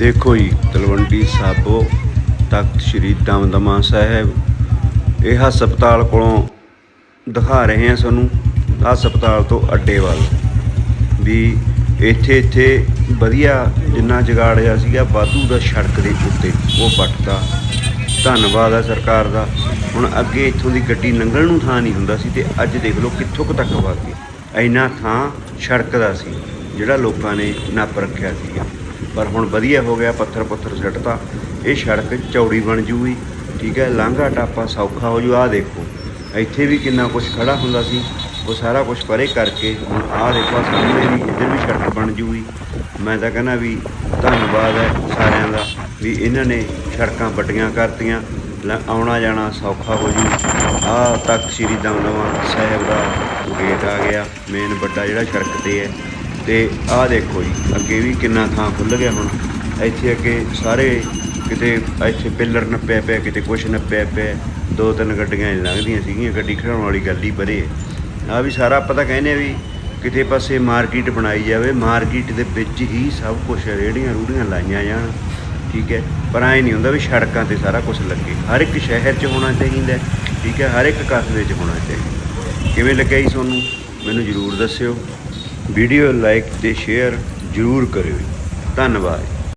ਦੇਖੋ ਜੀ, ਤਲਵੰਡੀ ਸਾਬੋ ਤਖਤ ਸ੍ਰੀ ਦਮਦਮਾ ਸਾਹਿਬ। ਇਹ ਹਸਪਤਾਲ ਕੋਲੋਂ ਦਿਖਾ ਰਹੇ ਹਾਂ ਤੁਹਾਨੂੰ ਹਸਪਤਾਲ ਤੋਂ ਅੱਡੇ ਵੱਲ। ਵੀ ਇੱਥੇ ਇੱਥੇ ਵਧੀਆ ਜਿੰਨਾ ਜਗਾੜਿਆ ਸੀਗਾ, ਵਾਧੂ ਦਾ ਸੜਕ ਦੇ ਉੱਤੇ ਉਹ ਪੱਟਦਾ ਧੰਨਵਾਦ ਹੈ ਸਰਕਾਰ ਦਾ। ਹੁਣ ਅੱਗੇ ਇੱਥੋਂ ਦੀ ਗੱਡੀ ਲੰਘਣ ਨੂੰ ਥਾਂ ਨਹੀਂ ਹੁੰਦਾ ਸੀ ਤੇ ਅੱਜ ਦੇਖ ਲਓ ਕਿੱਥੋਂ ਕੁ ਤੱਕ ਵਗ ਗਈ। ਇੰਨਾ ਥਾਂ ਸੜਕ ਦਾ ਸੀ, ਜਿਹੜਾ ਲੋਕਾਂ ਨੇ ਨੱਪ ਰੱਖਿਆ ਸੀਗਾ। ਪਰ ਹੁਣ ਵਧੀਆ ਹੋ ਗਿਆ ਪੱਥਰ ਪੁੱਥਰ ਸਿੱਟਤਾ। ਇਹ ਸੜਕ ਚੌੜੀ ਬਣ ਜੂਗੀ, ਠੀਕ ਹੈ, ਲਾਂਘਾ ਟਾਪਾ ਸੌਖਾ ਹੋ ਜੂ। ਆਹ ਦੇਖੋ, ਇੱਥੇ ਵੀ ਕਿੰਨਾ ਕੁਝ ਖੜਾ ਹੁੰਦਾ ਸੀ। ਉਹ ਸਾਰਾ ਕੁਝ ਪਰੇ ਕਰਕੇ ਹੁਣ ਆਹ ਦੇਖੋ, ਆਹ ਸਾਹਮਣੇ ਵੀ ਇੱਧਰ ਵੀ ਸੜਕ ਬਣ ਜੂਗੀ। ਮੈਂ ਤਾਂ ਕਹਿੰਦਾ ਵੀ ਧੰਨਵਾਦ ਹੈ ਸਾਰਿਆਂ ਦਾ ਵੀ ਇਹਨਾਂ ਨੇ ਸੜਕਾਂ ਵੱਡੀਆਂ ਕਰਤੀਆਂ। ਲ- ਆਉਣਾ ਜਾਣਾ ਸੌਖਾ ਹੋ ਜੂ। ਆਹ ਤੱਕ ਸ੍ਰੀ ਦਮਦਮਾ ਸਾਹਿਬ ਦਾ ਗੇਟ ਆ ਗਿਆ। ਮੇਨ ਵੱਡਾ ਜਿਹੜਾ ਸੜਕ ਤੇ ਹੈ। ਤੇ ਆਹ ਦੇਖੋ ਜੀ, ਅੱਗੇ ਵੀ ਕਿੰਨਾ ਥਾਂ ਖੁੱਲ ਗਿਆ ਹੁਣ। ਇੱਥੇ ਅੱਗੇ ਸਾਰੇ ਕਿਤੇ, ਇੱਥੇ ਪਿੱਲਰ ਨੱਪਿਆ ਪਿਆ, ਕਿਤੇ ਕੁਛ ਨੱਪਿਆ ਪਿਆ। ਦੋ ਤਿੰਨ ਗੱਡੀਆਂ ਹੀ ਲੰਘਦੀਆਂ ਸੀਗੀਆਂ, ਗੱਡੀ ਖੜਾਉਣ ਵਾਲੀ ਗੱਲ ਹੀ ਬਰੇ ਆ ਵੀ ਸਾਰਾ ਆਪਾਂ ਤਾਂ ਕਹਿੰਦੇ ਆ ਵੀ ਕਿਤੇ ਪਾਸੇ ਮਾਰਕੀਟ ਬਣਾਈ ਜਾਵੇ, ਮਾਰਕੀਟ ਦੇ ਵਿੱਚ ਹੀ ਸਭ ਕੁਝ ਰੇੜੀਆਂ ਰੂੜੀਆਂ ਲਾਈਆਂ ਜਾਣ, ਠੀਕ ਹੈ। ਪਰ ਐ ਨਹੀਂ ਹੁੰਦਾ ਵੀ ਸੜਕਾਂ ਤੇ ਸਾਰਾ ਕੁਝ ਲੱਗੇ। ਹਰ ਇੱਕ ਸ਼ਹਿਰ 'ਚ ਹੋਣਾ ਚਾਹੀਦਾ, ਠੀਕ ਹੈ, ਹਰ ਇੱਕ ਕਸਬੇ 'ਚ ਹੋਣਾ ਚਾਹੀਦਾ। ਕਿਵੇਂ ਲੱਗਿਆ ਜੀ ਤੁਹਾਨੂੰ? ਮੈਨੂੰ ਜਰੂਰ ਦੱਸਿਓ। ਵੀਡੀਓ ਲਾਈਕ ਤੇ ਸ਼ੇਅਰ ਜਰੂਰ ਕਰਿਓ। ਧੰਨਵਾਦ।